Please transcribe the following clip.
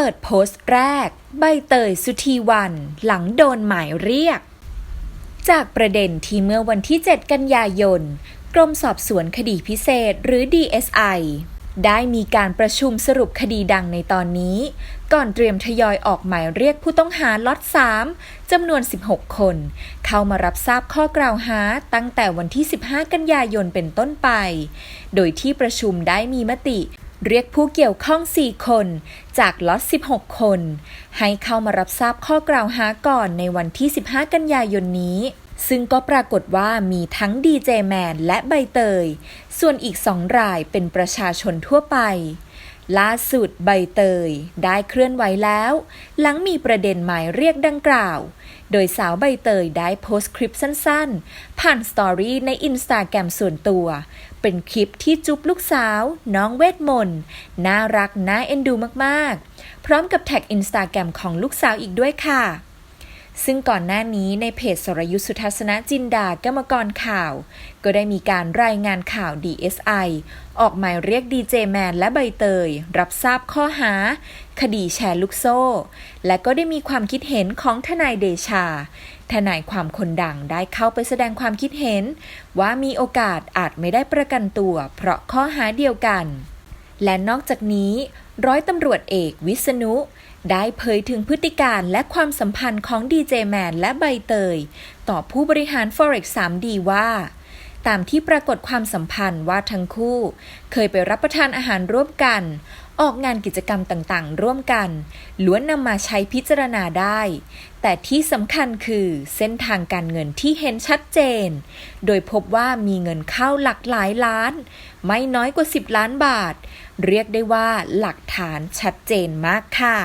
ปิดโพสต์แรก ใบเตยสุธีวัน หลังโดนหมายเรียก จากประเด็นที่เมื่อวันที่ 7 กันยายน กรมสอบสวนคดีพิเศษหรือ DSI ได้มีการประชุมสรุปคดีดังในตอนนี้ ก่อนเตรียมทยอยออกหมายเรียกผู้ต้องหาล็อต 3จำนวน 16 คน เข้ามารับทราบข้อกล่าวหาตั้งแต่วันที่ 15 กันยายนเป็นต้นไป โดยที่ประชุมได้มีมติ เรียกผู้เกี่ยวข้อง 4 คน จากล็อต16 คน ให้เข้ามารับทราบข้อกล่าวหาก่อนในวันที่ 15 กันยายนนี้ ซึ่งก็ปรากฏว่ามีทั้งดีเจแมนและใบเตย ส่วนอีกสองรายเป็นประชาชนทั่วไป ล่าสุดใบเตยได้เคลื่อนไหวแล้ว หลังมีประเด็นหมายเรียกดังกล่าว โดยสาวใบเตยได้โพสต์คลิปสั้นๆ ผ่านสตอรี่ในอินสตาแกรมส่วนตัว เป็นคลิปที่จุ๊บลูกสาว น้องเวทมนต์น่ารักน่าเอ็นดูมากๆ พร้อมกับแท็กอินสตาแกรมของลูกสาวอีกด้วยค่ะ ซึ่งก่อนหน้านี้ในเพจสรยุทธสุทัศนจินดากรรมกรข่าว ก็ได้มีการรายงานข่าว DSI ออกหมายเรียกดีเจแมนและใบเตย รับทราบข้อหา คดีแชร์ลูกโซ่ และก็ได้มีความคิดเห็นของทนายเดชา ทนายความคนดังได้เข้าไปแสดงความคิดเห็น ว่ามีโอกาสอาจไม่ได้ประกันตัว เพราะข้อหาเดียวกัน และนอกจากนี้ ร้อยตำรวจเอกวิษณุ ได้เผยถึงพฤติการและความสัมพันธ์ของดีเจแมนและใบเตย ต่อผู้บริหาร Forex 3D ว่า ตามที่ปรากฏความสัมพันธ์ว่าทั้งคู่ เคยไปรับประทานอาหารร่วมกัน ออกงานกิจกรรมต่างๆ ร่วมกัน ล้วนนำมาใช้พิจารณาได้ แต่ที่สำคัญคือเส้นทางการเงินที่เห็นชัดเจน โดยพบว่ามีเงินเข้าหลักหลายล้าน ไม่น้อยกว่า 10 ล้านบาท เรียกได้ว่าหลักฐานชัดเจนมากค่ะ